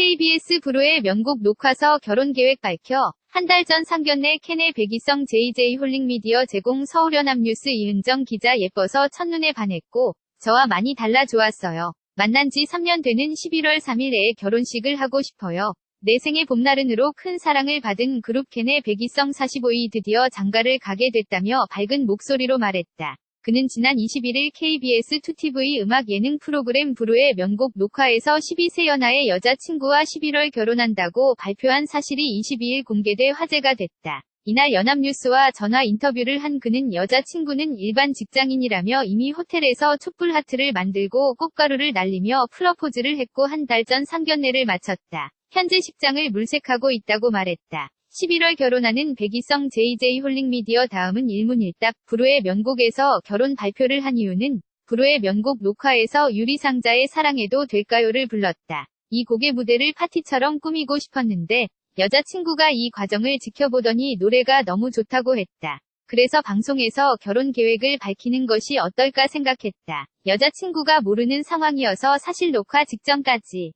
KBS 브로의 명곡 녹화서 결혼 계획 밝혀 한 달 전 상견례 캔의 백이성 JJ 홀링미디어 제공 서울연합뉴스 이은정 기자 예뻐서 첫눈에 반했고 저와 많이 달라 좋았어요. 만난 지 3년 되는 11월 3일에 결혼식을 하고 싶어요. 내 생의 봄날은으로 큰 사랑을 받은 그룹 캔의 백이성 45이 드디어 장가를 가게 됐다며 밝은 목소리로 말했다. 그는 지난 21일 KBS 2TV 음악 예능 프로그램 브루의 명곡 녹화에서 12세 연하의 여자친구와 11월 결혼한다고 발표한 사실이 22일 공개돼 화제가 됐다. 이날 연합뉴스와 전화 인터뷰를 한 그는 여자친구는 일반 직장인이라며 이미 호텔에서 촛불 하트를 만들고 꽃가루를 날리며 프러포즈를 했고 한 달 전 상견례를 마쳤다. 현재 식장을 물색하고 있다고 말했다. 11월 결혼하는 백이성 JJ 홀링미디어 다음은 일문일답 브로의 명곡에서 결혼 발표를 한 이유는 브로의 명곡 녹화에서 유리상자의 사랑해도 될까요를 불렀다. 이 곡의 무대를 파티처럼 꾸미고 싶었는데 여자친구가 이 과정을 지켜보더니 노래가 너무 좋다고 했다. 그래서 방송에서 결혼 계획을 밝히는 것이 어떨까 생각했다. 여자친구가 모르는 상황이어서 사실 녹화 직전까지